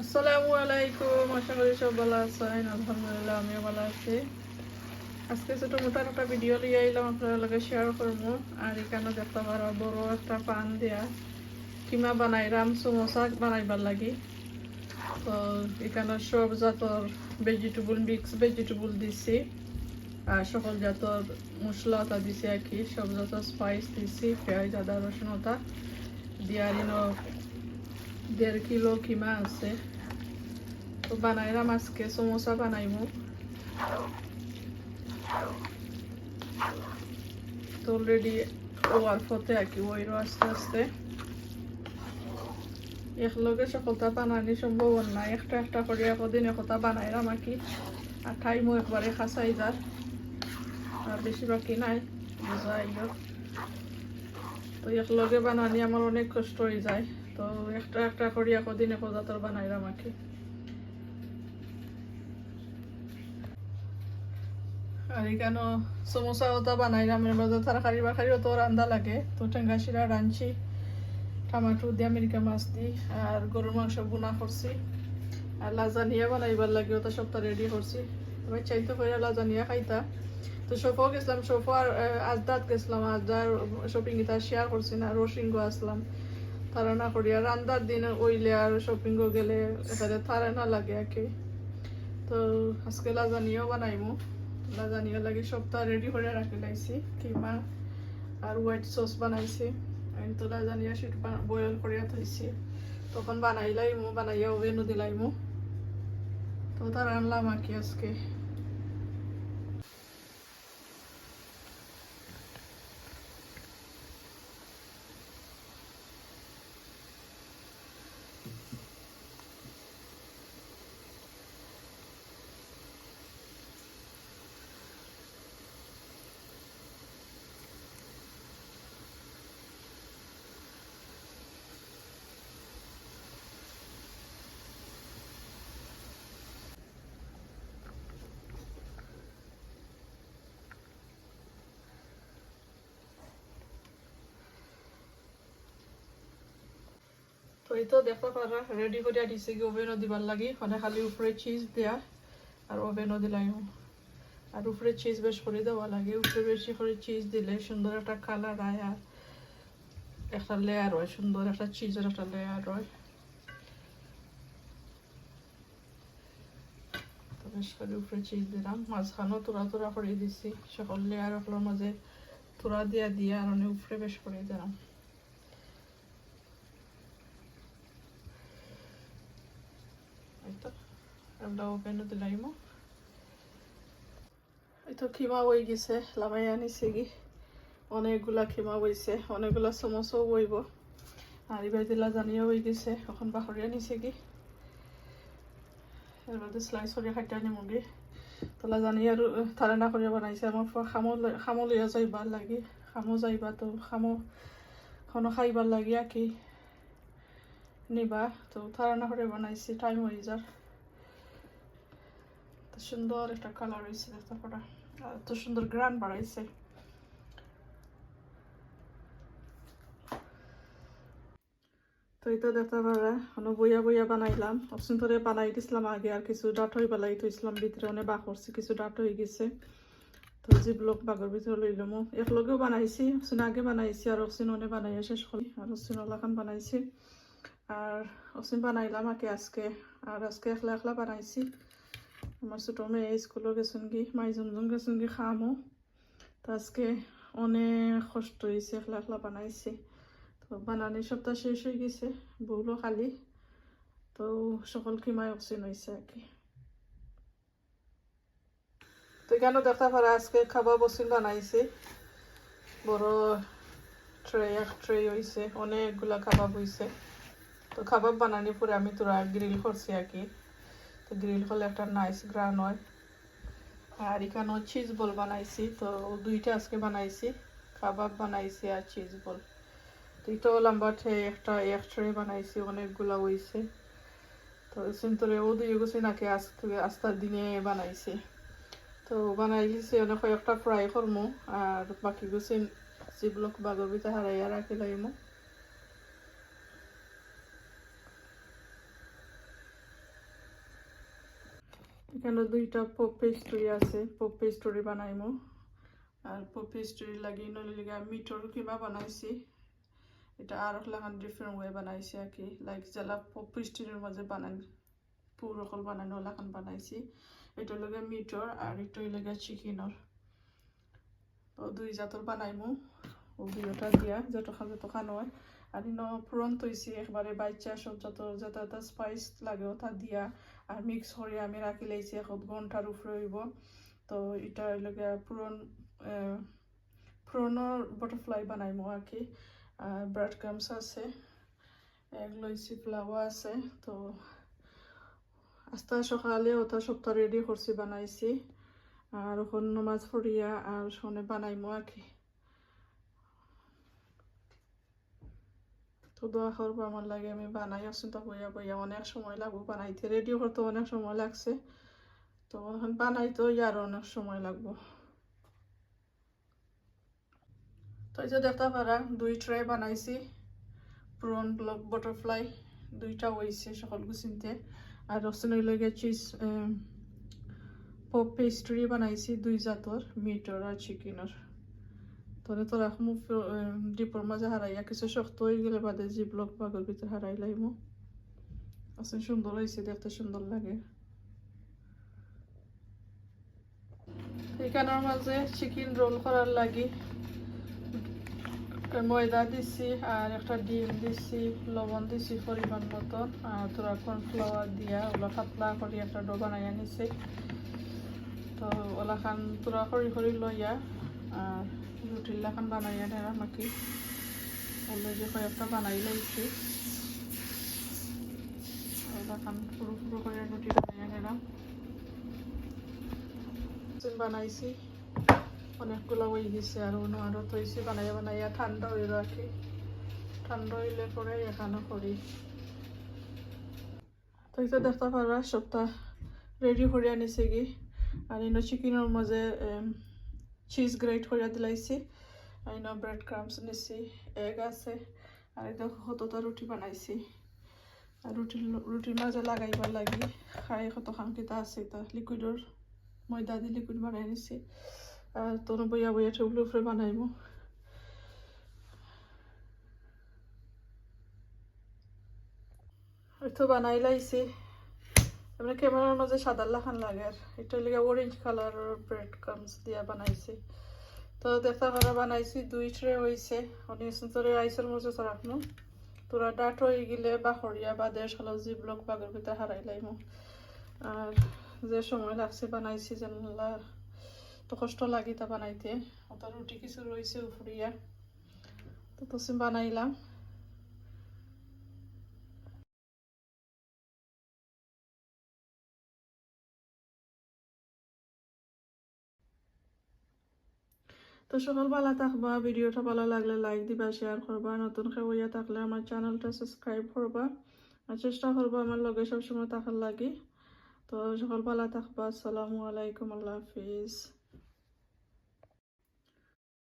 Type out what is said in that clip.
আসসালামু আলাইকুম, আশা করি সব ভালো আছেন, আলহামদুলিল্লাহ আমিও ভালো আছি। আজকে ছোট মোটো একটা ভিডিও লিয়ে আইলাম আপনার লগে শেয়ার করব। আর এখানে দেখতে পারো বড় একটা পান দিয়া কিমা বানাইলাম সমোসা বানাইবার লাগি। তো এখানে সব জাতর ভেজিটেবল মিক্স ভেজিটেবল দিছি। আর সকল জাতর মশলা ওটা দিছি আর কি। সব জাতর স্পাইস দিছি, পেঁয়াজ, আদা, রসুন ওটা দিয়ারিনো দেড় কিলো কিমা আছে। তো বানাইলাম আজকে, সমোসা বানাইমু তো অলরেডি ওয়ার ফতে আর কি ওইরও আস্তে। আস্তে একলগে সকলটা বানানি সম্ভব না। একটা একটা করে একদিন একতা বানাইলাম আর কি আর টাইমও একবারে খাসাই যার। আর বেশি বাকি নাই বুঝাই তো একলগে বানানি আমার অনেক কষ্ট হয়ে যায়। তো একটা একটা করি একদিন একদা তোর বানাইলাম আর কি। আর এখানে সমোসা ওটা বানাইলাম, এর মধ্যে তরকারি বাকারিও তো রান্দা লাগে। তো টেঙ্গা শিরা, রাঁধছি, টমাটো দিয়ে আমেরিকা মাছ দি আর গরুর মাংস বুনা করছি। আর লাজানিয়া বানাইবার লাগে ওটা সবটা রেডি করছি। এবার চাইতে করে লাজানিয়া খাইতা। তো সোফাও গেছিলাম সোফা আর আজদাত গেছিলাম, আজদার শপিং এটা শেয়ার করছি না রসিংগো আসলাম। তারা না করি। আর রান্দার দিন ওইলে আর শপিংও গেলে এখানে তারা না লাগে আর কি তো আজকে লাজানিয়াও বানাইমু। লাজানিয়া লাগে সবটা রেডি করে রাখি লাইছি, কিমা আর হোয়াইট সস বানাইছি। তো লাজানিয়া সেটা বয়েল করিয়া থইছি। তখন বানাইলাইমু, বানাইয়া ওভেনও দিলাইমু। তো তার আনলাম আর কি আজকে। এই তো দেখো রেডি করিয়া দিছে কি ওভেনও দিবার লাগি। মানে খালি উপরে চিজ দেয়া আর ওভেনও দিলাই আর উপরে চিজ বেশ করে দেওয়া লাগে। উপরে বেশি করে চিজ দিলে সুন্দর একটা কালার আয় আর একটা লেয়ার হয় সুন্দর একটা চিজের একটা লেয়ার হয়। বেশ করে উপরে চিজ দিলাম। মাঝখানেও তোরা তোরা করে দিছি। সকল লেয়ার ওগুলোর মাঝে তোরা দিয়া, দিয়ে আর অনেক উপরে বেশ করে দিলাম। আমরা ওপেনও দিলাইম এই তো খিমা বই গেছে লামাই আনিছে কি অনেকগুলা খিমা বইছে অনেকগুলা সমোসাও বইব আর এবার দিলা জানিও বই গেছে এখন বাহরি আনিছে কি এর মধ্যে স্লাইস করে খাইতে আনিম গি তোলা জানি আর থারেনা করে বানাইছে আমার খামো খামো লইয়া যাইবার লাগি খামো যাইবা তো খামো খনো খাইবার লাগি আর কি নিবা। তো থারানা করে বানাইছি টাইম হয়ে যার তো সুন্দর একটা কালার হয়েছে দেখতে পারা। আর এত সুন্দর গ্রান বাড়াইছে। তো এটা দেখতে পারা হনো বইয়া বইয়া বানাইলাম। অপশন ধরে বানাই দিছিলাম আগে, আর কিছু ডাট হয়ে বেলাই থইছিলাম, ভিতরে অনেক বাক করছি, কিছু ডাট হয়ে গেছে। তো যে ব্লক বাগর ভিতরে লইলাম। একলগেও বানাইছি অপশন আগে বানাইছি, আর অপশন অনেক বানাইয়া শেষ করি আর অপশন ওলাখান বানাইছি। আর অসীম বানাইলাম আগে, আজকে। আর আজকে একলা একলা বানাইছি। আমার ছোটো মেয়ে স্কুলে গেছেন কি মাই জমজম গেছেন কি খামো। তো আজকে অনেক কষ্ট হয়েছে একলা একলা বানাইছি। তো বানানি সপ্তাহ শেষ হয়ে গেছে, বউলো খালি। তো সকল কিমাই অক্সিন হয়েছে আর কি। তো এখানে দেখতে পারা, আজকে খাবার বসিন বানাইছি। বড় ট্রে, এক ট্রে হয়েছে অনেকগুলা খাবার হয়েছে তো খাবার বানানি পরে আমি তোরা গ্রিল করছি আর কি। তো গ্রিল হলে একটা নাইস গ্রান হয়। আর এখানেও চিজ বল বানাইছি, তো দুইটা আজকে বানাইছি। কাবাব বানাইছি আর চিজ বল তো লম্বা ট্রে একটা এক ট্রে বানাইছি, অনেকগুলা হয়েছে তো সিন্তরে ও দুই গুছি নাকি আস্তার দিনে বানাইছি। তো বানাইছি, অনেক একটা ফ্রাই করমু, আর বাকি গুছি যেগুলো বাগর ভিতরে হারাইয়া রাখি লাইমু। এখানে দুইটা পপ পেস্ট্রি আছে। পপ পেস্ট্রি বানাইমু। আর পপ পেস্ট্রি লাগি নলিগা মিটর কিবা বানাইছি। এটা আর লাগান ডিফারেন্ট ওয়ে বানাইছি আর কি। লাইক জেলা পপ পেস্ট্রির মাঝে বানাই পুরকল বানানো লাগান বানাইছি। এটা লগে মিটর আর এটা লগে চিকেনর দুই জাতর বানাইমু। ও দুইটা দিয়া যত খাবে তো খানো হয়। আর ইনো পুরন তৈছি একবারে বাইচা সব যত যত স্পাইস লাগে ওটা দিয়া। আর মিক্স করে আমি রাখি লাইছি এখন ঘণ্টার উপরে হইব তো এটা লগে পুরন পুরনোর বাটারফ্লাই বানাইমু আর কি আর ব্রেড ক্রামস আছে এগ লইছি ফ্লাওয়া আছে। তো আস্তে সকালে ওটা সপ্তাহ রেডি করছি বানাইছি। আর ওখান নমাজ পড়িয়া আর শোনে বানাইমু আর কি দোয়া করব আমার লাগে আমি বানাই আসুন তো বইয়া বইয়া অনেক সময় লাগবো বানাইতে। রেডিও করতে অনেক সময় লাগছে। তো এখন বানাইতে আরও অনেক সময় লাগবো। তো এই যে দেখতে পারা, দুই ট্রে বানাইছি। পুরন, ব্লক বাটারফ্লাই দুইটা হয়েছে সকল গুছিনতে আর রসুন লগে চিজ পপ পেস্ট্রি বানাইছি, দুই জাতর মিটর আর চিকেনের তোরে তোর এখন ডিপোর মাঝে হারাইয়া কিছু শক্ত হয়ে গেলে বাদে জি ব্লক বাগর ভিতরে হারাই লাইমু আসলে সুন্দর হয়েছে দেখতে সুন্দর লাগে। এখানের মাঝে চিকেন রোল করার লাগি ময়দা দিছি আর একটা ডিম দিছি, লবণ দিছি পরিমাণ মতন আর তোরা কর্নফ্লাওয়ার দিয়া ওলা পাতলা করে একটা ডো বানাইয়া নিছি তো ওলা খান তোরা করি করি লইয়া আর রুটির লাখান বানাইয়া নেরা নাকি যে কয়েকটা বানাই লাইছি। খান পুরো পুরো করে রুটি বানাইয়া নেরা বানাইছি। অনেকগুলো হয়ে গেছে আর অন্য আরও তৈছি বানাইয়া বানাইয়া ঠান্ডা হয়ে রাখি। ঠান্ডা হইলে পরে এখানে করি। তো পারবা সপ্তাহ রেডি করে আনিছে কি আর চিকেনের মাঝে চিজ গ্রেট করে দিলাইছি আর ইনো ব্রেড ক্রামস নিছি এগ আছে, আর এটা কতটা রুটি বানাইছি। আর রুটি রুটির মাঝে লাগাইবার লাগি। খাই কত খান আছে এটা লিকুইডর ময়দা দিয়ে লিকুইড বানাই নিছি। আর তোর বইয়া বইয়া টেবিলের উপরে বানাইব তো বানাই লাইছি। এমনি ক্যামেরার মাঝে সাদা লাখান লাগে? আর এটা লিগে অরেঞ্জ কালার ব্রেড ক্রামস দিয়া বানাইছি। তো দেখা করা বানাইছি, দুই ট্রে হয়েছে অনেক তোরে আইসের মধ্যে তো রাখনো তোরা ডাট হয়ে গেলে বা হরিয়া বা দেড় সালো জি ব্লক বাগের ভিতরে হারাই লাইমো। আর যে সময় লাগছে বানাইছি যেন তো কষ্ট লাগি তা বানাইতে। অত রুটি কিছু রয়েছে উফরিয়া তো তো বানাইলাম। তো সকল ভালো থাকবা, ভিডিওটা ভালো লাগলে লাইক দিবা শেয়ার করবা, নতুন ইয়া থাকলে আমার চ্যানেলটা সাবস্ক্রাইব করবা। আর চেষ্টা করবা আমার লগে সবসময় থাকার লাগে। তো সকল ভালো থাকবা, আসসালামু আলাইকুম, আল্লাহ হাফিজ।